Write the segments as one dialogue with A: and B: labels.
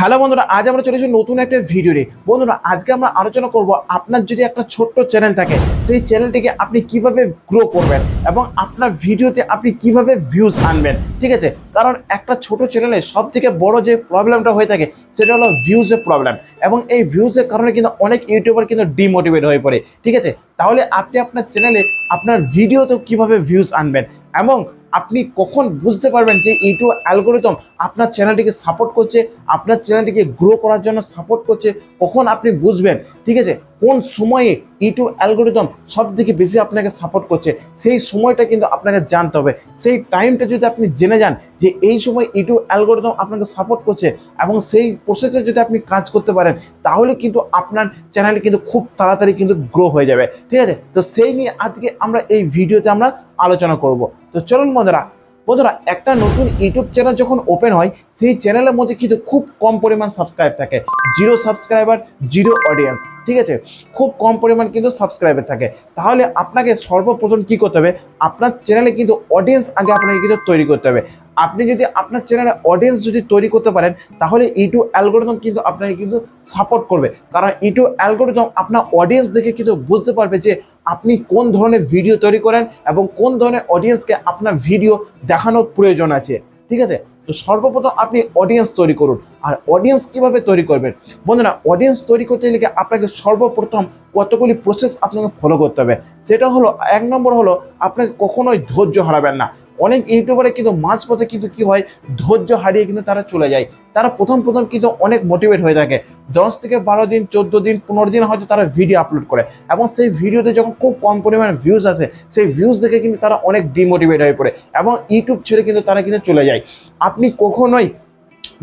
A: Hello বন্ধুরা, আজ আমরা চলে এসেছি নতুন একটা ভিডিওতে বন্ধুরা, আজকে আমরা আলোচনা করব আপনার যদি একটা ছোট্ট চ্যানেল থাকে, সেই চ্যানেলটিকে আপনি কীভাবে গ্রো করবেন এবং আপনার ভিডিওতে আপনি কীভাবে ভিউজ আনবেন, ঠিক আছে? কারণ একটা ছোট চ্যানেলে সব থেকে বড় যে প্রবলেমটা হয়ে থাকে, সেটা হলো ভিউজের প্রবলেম এবং এই ভিউজের কারণে কিন্তু অনেক ইউটিউবার কিন্তু ডিমোটিভেট হয়ে পড়ে, ঠিক আছে? তাহলে আপনি আপনার চ্যানেলে আপনার ভিডিওতেও কীভাবে ভিউজ আনবেন এবং আপনি কখন বুঝতে পারবেন যে ইউটিউব অ্যালগোরিদম আপনার চ্যানেলটিকে সাপোর্ট করছে, আপনার চ্যানেলটিকে গ্রো করার জন্য সাপোর্ট করছে, কখন আপনি বুঝবেন? ঠিক আছে? কোন সময়ে ইউটিউব অ্যালগোরিদম সব থেকে বেশি আপনাকে সাপোর্ট করছে, সেই সময়টা কিন্তু আপনাকে জানতে হবে। সেই টাইমটা যদি আপনি জেনে যান যে এই সময় ইউটিউব অ্যালগোরিদম আপনাকে সাপোর্ট করছে এবং সেই প্রসেসে যদি আপনি কাজ করতে পারেন, তাহলে কিন্তু আপনার চ্যানেল কিন্তু খুব তাড়াতাড়ি কিন্তু গ্রো হয়ে যাবে। ঠিক আছে? তো সেই নিয়ে আজকে আমরা এই ভিডিওতে আমরা আলোচনা করব। তো চলুন বন্ধুরা বন্ধুরা, একটা নতুন ইউটিউব চ্যানেল যখন ওপেন হয়, সেই চ্যানেলের মধ্যে কিন্তু খুব কম পরিমাণ সাবস্ক্রাইব থাকে। জিরো সাবস্ক্রাইবার জিরো অডিয়েন্স ঠিক আছে? খুব কম পরিমাণ কিন্তু সাবস্ক্রাইবার থাকে। তাহলে আপনাকে সর্বপ্রথম কি করতে হবে? আপনার চ্যানেলে কিন্তু অডিয়েন্স আগে আপনাকে কিন্তু তৈরি করতে হবে। আপনি যদি আপনার চ্যানেলে অডিয়েন্স যদি তৈরি করতে পারেন, তাহলে ইউটিউব অ্যালগোরিদম কিন্তু আপনাকে কিন্তু সাপোর্ট করবে। কারণ ইউটিউব অ্যালগোরিদম আপনার অডিয়েন্স দেখে কিন্তু বুঝতে পারবে যে আপনি কোন ধরনের ভিডিও তৈরি করেন এবং কোন ধরনের অডিয়েন্সকে আপনার ভিডিও দেখানোর প্রয়োজন আছে? ঠিক আছে? তো সর্বপ্রথম আপনি অডিয়েন্স তৈরি করুন। আর অডিয়েন্স কীভাবে তৈরি করবেন? বন্ধুরা অডিয়েন্স তৈরি করতে গেলে আপনাকে সর্বপ্রথম কতগুলি প্রসেস আপনাকে ফলো করতে হবে? সেটা হলো, এক নম্বর হলো, আপনাকে কখনোই ধৈর্য হারাবেন না। অনেক ইউটিউবারে কিন্তু মাঝপথে কিন্তু কি হয়, ধৈর্য হারিয়ে কিন্তু তারা চলে যায়। তারা প্রথম প্রথম কিন্তু অনেক মোটিভেট হয়ে থাকে। দশ থেকে বারো দিন, চোদ্দ দিন, পনেরো দিন হয়তো তারা ভিডিও আপলোড করে এবং সেই ভিডিওতে যখন খুব কম পরিমাণে ভিউজ আসে, সেই ভিউজ দেখে কিন্তু তারা অনেক ডিমোটিভেট হয়ে পড়ে এবং ইউটিউব ছেড়ে কিন্তু তারা কিন্তু চলে যায়। আপনি কখনোই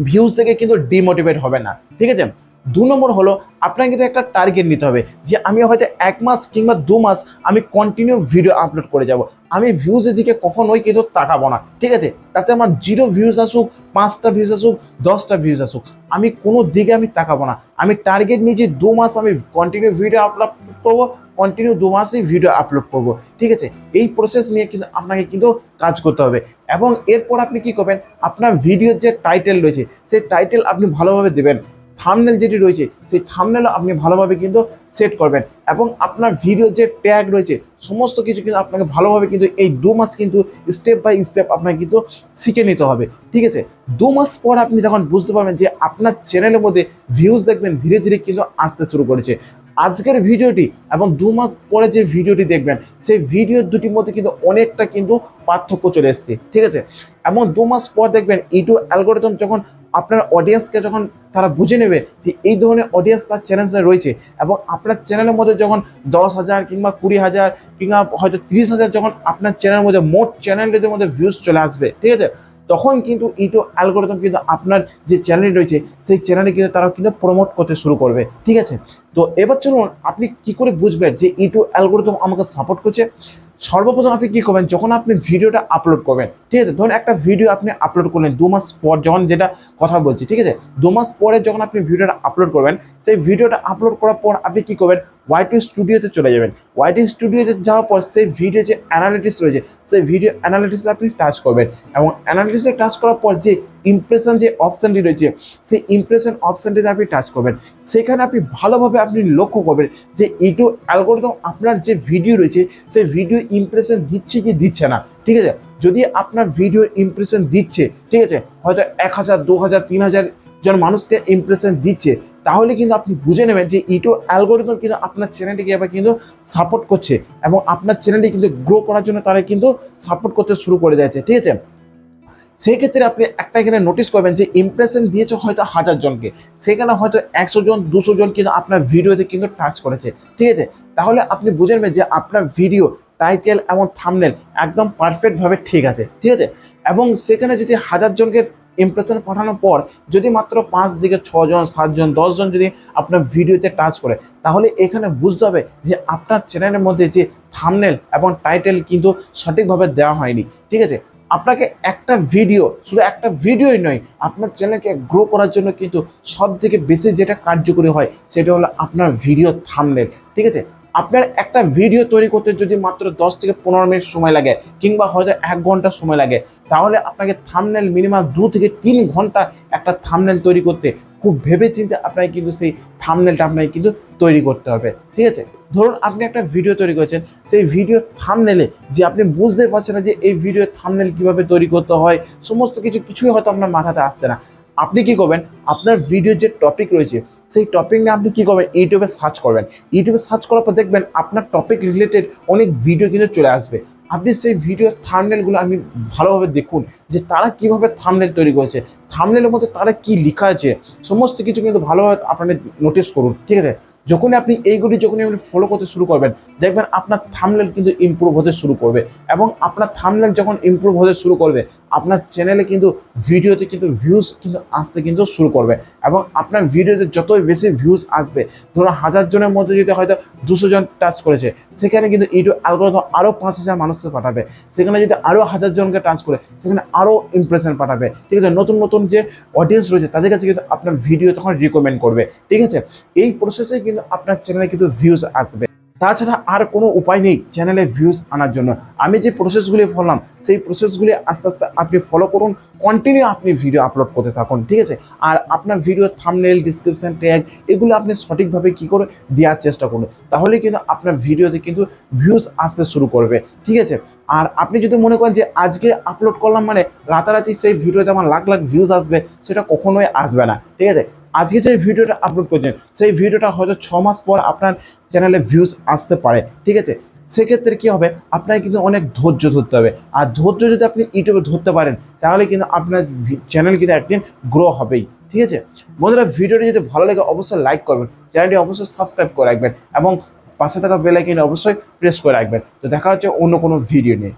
A: ভিউজ থেকে কিন্তু ডিমোটিভেট হবে না। ঠিক আছে? দু নম্বর হলো, আপনাকে কিন্তু একটা টার্গেট নিতে হবে যে আমি হয়তো এক মাস কিংবা দু মাস আমি কন্টিনিউ ভিডিও আপলোড করে যাব। আমি ভিউজের দিকে কখনোই কিন্তু তাকাবো না, ঠিক আছে? তাতে আমার জিরো ভিউজ আসুক, পাঁচটা ভিউজ আসুক, দশটা ভিউজ আসুক। আমি কোনো দিকে আমি তাকাবো না। আমি টার্গেট নিয়েছি দু মাস আমি কন্টিনিউ ভিডিও আপলোড করব কন্টিনিউ দু মাসই ভিডিও আপলোড করব, ঠিক আছে? এই প্রসেস নিয়ে কিন্তু আপনাকে কিন্তু কাজ করতে হবে। এবং এরপর আপনি কি করবেন? আপনার ভিডিওর যে টাইটেল রয়েছে, সেই টাইটেল আপনি ভালোভাবে দেবেন। থামনেল যেটি রয়েছে, সেই থামনেলও আপনি ভালোভাবে কিন্তু সেট করবেন। এবং আপনার ভিডিও যে ট্যাগ রয়েছে, সমস্ত কিছু কিন্তু আপনাকে ভালোভাবে কিন্তু এই দু মাস কিন্তু স্টেপ বাই স্টেপ আপনাকে কিন্তু শিখে নিতে হবে। ঠিক আছে? দু মাস পর আপনি যখন বুঝতে পারবেন যে আপনার চ্যানেলের মধ্যে ভিউজ দেখবেন, ধীরে ধীরে কিন্তু আসতে শুরু করেছে। আজকের ভিডিওটি এবং দু মাস পরে যে ভিডিওটি দেখবেন, সেই ভিডিও দুটির মধ্যে কিন্তু অনেকটা কিন্তু পার্থক্য চলে এসছে। ঠিক আছে? এবং দু মাস পর দেখবেন ইউটিউব অ্যালগোরিদম যখন আপনার অডিয়েন্সকে যখন তারা বুঝে নেবে যে এই ধরনের অডিয়েন্স তার চ্যানেলে রয়েছে এবং আপনার চ্যানেলের মধ্যে যখন দশ হাজার কিংবা কুড়ি হাজার কিংবা হয়তো তিরিশ হাজার যখন আপনার চ্যানেলের মধ্যে মোট চ্যানেলটির মধ্যে ভিউজ চলে আসবে, ঠিক আছে? তখন কিন্তু ইউটিউব অ্যালগোরিদম কিন্তু আপনার যে চ্যানেল রয়েছে সেই চ্যানেলে কিন্তু তারা কিন্তু প্রমোট করতে শুরু করবে, ঠিক আছে? তো এবার চলুন আপনি কি করে বুঝবেন যে ইউটিউব অ্যালগোরিদম আমাকে সাপোর্ট করছে? সর্বপ্রথম আপনি কি করবেন? যখন আপনি ভিডিওটা আপলোড করবেন, ঠিক আছে? ধরুন একটা ভিডিও আপনি আপলোড করলেন দু মাস পর, যখন যেটা কথা বলছি, ঠিক আছে? দু মাস পরে যখন আপনি ভিডিওটা আপলোড করবেন, সেই ভিডিওটা আপলোড করার পর আপনি কি করবেন? ওয়াইটিং স্টুডিওতে চলে যাবেন। ওয়াইটিং স্টুডিওতে যাওয়ার পর সেই ভিডিও যে অ্যানালিটিস রয়েছে সেই ভিডিও অ্যানালিটিসে আপনি টাচ করবেন এবং অ্যানালিটিসে টাচ করার পর যে ইমপ্রেশন যে অপশানটি রয়েছে, সেই ইমপ্রেশন অপশানটিতে আপনি টাচ করবেন। সেখানে আপনি ভালোভাবে আপনি লক্ষ্য করবেন যে ইউটিউব অ্যালগোরিদম আপনার যে ভিডিও রয়েছে, সেই ভিডিও ইমপ্রেশন দিচ্ছে কি দিচ্ছে না, ঠিক আছে? যদি আপনার ভিডিও ইমপ্রেশন দিচ্ছে, ঠিক আছে? হয়তো এক হাজার, দু হাজার, তিন হাজার জন মানুষকে ইমপ্রেশন দিচ্ছে তাহলে কিন্তু আপনি বুঝে নেবেন যে ইউটিউব অ্যালগোরিদম কিন্তু আপনার চ্যানেলটিকে এবার কিন্তু সাপোর্ট করছে এবং আপনার চ্যানেলটি কিন্তু গ্রো করার জন্য তারা কিন্তু সাপোর্ট করতে শুরু করে দিয়েছে, ঠিক আছে? সেই ক্ষেত্রে আপনি একটা এখানে নোটিস করবেন যে ইমপ্রেশন দিয়েছে হয়তো হাজার জনকে, সেখানে হয়তো একশো জন, দুশো জন কিন্তু আপনার ভিডিওতে কিন্তু টাচ করেছে, ঠিক আছে? তাহলে আপনি বুঝে নেবেন যে আপনার ভিডিও টাইটেল এবং থামনেল একদম পারফেক্টভাবে ঠিক আছে ঠিক আছে? এবং সেখানে যদি হাজার জনকে ইমপ্রেশন পাঠানোর পর যদি মাত্র পাঁচ দিকে ছজন, সাতজন, দশজন যদি আপনার ভিডিওতে টাচ করে, তাহলে এখানে বুঝতে হবে যে আপনার চ্যানেলের মধ্যে যে থামনেল এবং টাইটেল কিন্তু সঠিকভাবে দেওয়া হয়নি। ঠিক আছে? আপনাকে একটা ভিডিও শুধু একটা ভিডিওই নয়, আপনার চ্যানেলকে গ্রো করার জন্য কিন্তু সব থেকে বেশি যেটা কার্যকরী হয়, সেটা হলো আপনার ভিডিও থামনেল ঠিক আছে? আপনার একটা ভিডিও তৈরি করতে যদি মাত্র দশ থেকে পনেরো মিনিট সময় লাগে, কিংবা হয়তো এক ঘণ্টা সময় লাগে তাহলে আপনাকে থামনেল মিনিমাম দু থেকে তিন ঘণ্টা একটা থামনেল তৈরি করতে, খুব ভেবে চিন্তে আপনাকে কিন্তু সেই থামনেলটা আপনাকে কিন্তু তৈরি করতে হবে, ঠিক আছে? ধরুন আপনি একটা ভিডিও তৈরি করেছেন, সেই ভিডিও থামনেলে যে আপনি বুঝতে পারছেন না যে এই ভিডিও থামনেল কীভাবে তৈরি করতে হয়, সমস্ত কিছু কিছুই হয়তো আপনার মাথাতে আসছে না। আপনি কি করবেন? আপনার ভিডিওর যে টপিক রয়েছে, সেই টপিক নিয়ে আপনি কী করবেন? ইউটিউবে সার্চ করবেন। ইউটিউবে সার্চ করার পর দেখবেন আপনার টপিক রিলেটেড অনেক ভিডিও কিন্তু চলে আসবে। আপনি সেই ভিডিও থামনেলগুলো আমি ভালোভাবে দেখুন যে তারা কীভাবে থামনেল তৈরি করেছে। থামনেলের মধ্যে তারা কি লেখা আছে, সমস্ত কিছু কিন্তু ভালোভাবে আপনাদের নোটিস করুন, ঠিক আছে? যখনই আপনি এইগুলি যখনই আপনি ফলো করতে শুরু করবেন, দেখবেন আপনার থামলেল কিন্তু ইম্প্রুভ হতে শুরু করবে এবং আপনার থামলেল যখন ইম্প্রুভ হতে শুরু করবে আপনার চ্যানেলে কিন্তু ভিডিওতে কিন্তু ভিউজ কিন্তু আসতে কিন্তু শুরু করবে এবং আপনার ভিডিওতে যতই বেশি ভিউজ আসবে ধরুন হাজার জনের মধ্যে যদি হয়তো দুশো জন টাচ করেছে, সেখানে কিন্তু ইউটিউব অ্যালগোরিদম আরও পাঁচ হাজার মানুষকে পাঠাবে। সেখানে যদি আরও হাজার জনকে টাচ করে, সেখানে আরও ইমপ্রেশন পাঠাবে। ঠিক আছে? নতুন নতুন যে অডিয়েন্স রয়েছে, তাদের কাছে কিন্তু আপনার ভিডিও তখন রিকমেন্ড করবে। ঠিক আছে? এই প্রসেসে কিন্তু আপনার চ্যানেলে কিন্তু ভিউজ আসবে। তাছাড়া আর কোনো উপায় নেই চ্যানেলে ভিউজ আনার জন্য। আমি যে প্রসেসগুলি বললাম, সেই প্রসেসগুলি আস্তে আস্তে আপনি ফলো করুন কন্টিনিউ আপনি ভিডিও আপলোড করতে থাকুন, ঠিক আছে? আর আপনার ভিডিও থামনেল ডিসক্রিপশন ট্যাগ এগুলো আপনি সঠিকভাবে কী করে দেওয়ার চেষ্টা করুন তাহলে কিন্তু আপনার ভিডিওতে কিন্তু ভিউজ আসতে শুরু করবে, ঠিক আছে? আর আপনি যদি মনে করেন যে আজকে আপলোড করলাম মানে রাতারাতি সেই ভিডিওতে আমার লাখ লাখ ভিউজ আসবে, সেটা কখনোই আসবে না, ঠিক আছে? আজকে যে ভিডিওটা আপলোড করছেন, সেই ভিডিওটা হয়তো ছ মাস পর আপনার চ্যানেলে ভিউজ আসতে পারে, ঠিক আছে? সেক্ষেত্রে কী হবে? আপনাকে কিন্তু অনেক ধৈর্য ধরতে হবে। আর ধৈর্য যদি আপনি ইউটিউবে ধরতে পারেন, তাহলে কিন্তু আপনার চ্যানেল কিন্তু একদিন গ্রো হবেই, ঠিক আছে? বন্ধুরা, ভিডিওটি যদি ভালো লাগে, অবশ্যই লাইক করবেন। চ্যানেলটি অবশ্যই সাবস্ক্রাইব করে রাখবেন এবং পাশে থাকা বেল আইকনে অবশ্যই প্রেস করে রাখবেন। তো দেখা হচ্ছে অন্য কোনো ভিডিও নিয়ে।